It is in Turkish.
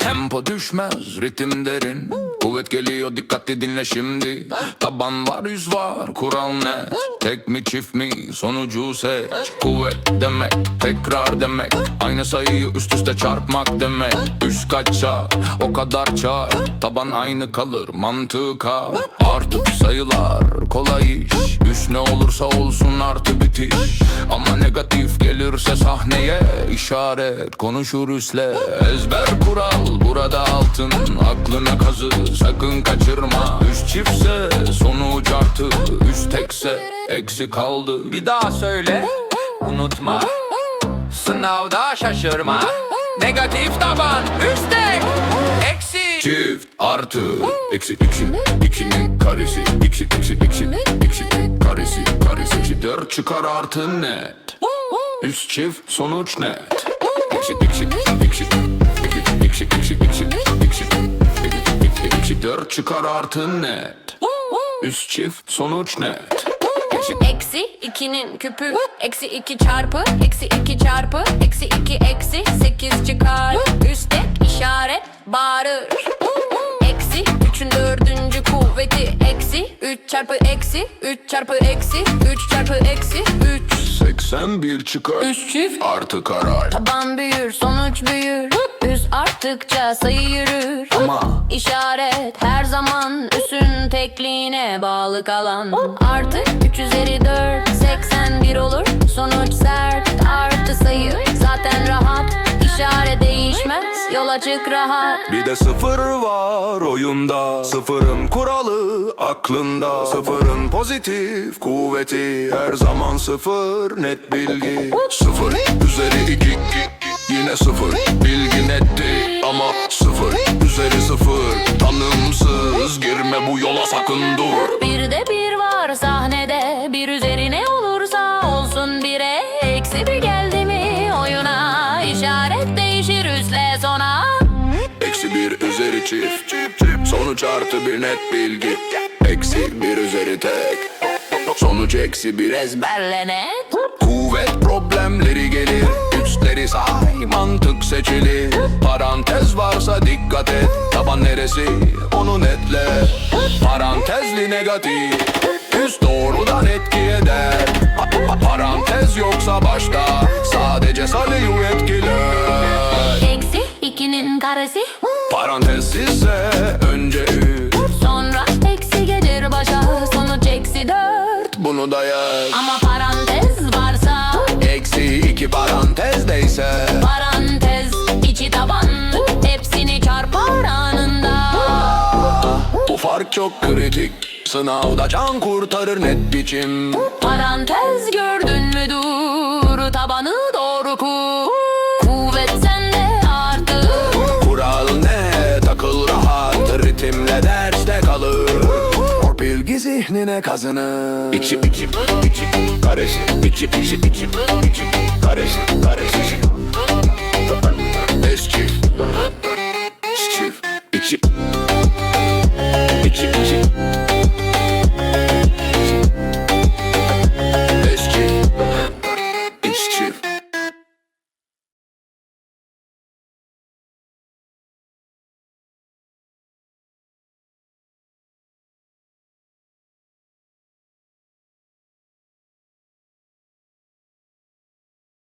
Tempo düşmez ritim derin. Kuvvet geliyor dikkatli dinle şimdi. Taban var yüz var kural ne? Tek mi çift mi? Sonucu seç Kuvvet demek tekrar demek. Aynı sayıyı üst üste çarpmak demek. Üst kaçsa o kadar çar Taban aynı kalır mantığı kal Artık sayılar kolay iş. Üst ne olursa olsun artı bitiş. Ama negatif gelirse sahneye işaret. Konuşur üstle Ezber kural. Burada altın Aklına kazı sakın kaçırma. Üst çiftse sonuç artı Üst tekse eksi kaldı. Bir daha söyle. Unutma. Sınavda şaşırma. Negatif taban. Üstte Eksi. Çift artı. Eksi iki. İkinin karesi. İki eksi iki. İkinin karesi. Karesi iki. Dört çıkar artı net. Üst çift sonuç net. Eksi eksi eksi dört çıkar artı net. Üst çift sonuç net. Eksi Eksi 2'nin küpü Eksi 2 çarpı Eksi 2 çarpı Eksi 2 eksi 8 çıkar. Üstte işaret bağırır. Eksi 3'ün dördüncü kuvveti Eksi 3 çarpı eksi 3 çarpı eksi 3 çarpı eksi 3 81 çıkar. Üst çift. Artı karar. Taban büyür sonuç büyür. Üst arttıkça sayı yürür. Ama İşaret her zaman üsün tekliğine bağlı kalan. Artık 3 üzeri 4 81 olur. Sonuç sert artı sayı zaten rahat. İşaret değişmez yol açık rahat. Bir de sıfır var oyunda. Sıfırın kuralı aklında. Sıfırın pozitif kuvveti. Her zaman sıfır net bilgi. Sıfır üzeri iki Yine sıfır bilgi netti Ama sıfır. Üzeri sıfır Tanımsız girme bu yola sakın dur. Bir de bir var sahnede Bir üzerine olursa olsun bire Eksi. Bir geldi mi oyuna İşaret değişir üstle sona. Eksi bir üzeri çift Sonuç artı bir net bilgi. Eksi bir üzeri tek Sonuç eksi bir Ezberle net. Kuvvet problemleri gelir Üstleri say mantık seçilir Parantez varsa dikkat et. Taban neresi? Onu netle. Parantezli negatif. Üst doğrudan etki eder. Pa- pa- Parantez yoksa başta. Sadece sayıyı etkiler. Eksi 2'nin karesi fark çok kritik. Sınavda can kurtarır net biçim. Parantez gördün mü? Dur Tabanı doğru kur Kuvvet sende artık. Kural ne? Takıl rahat Ritimle derste kalır. O bilgi zihnine kazınır. İçi içi içi karışık İçi içi içi içi karışık karışık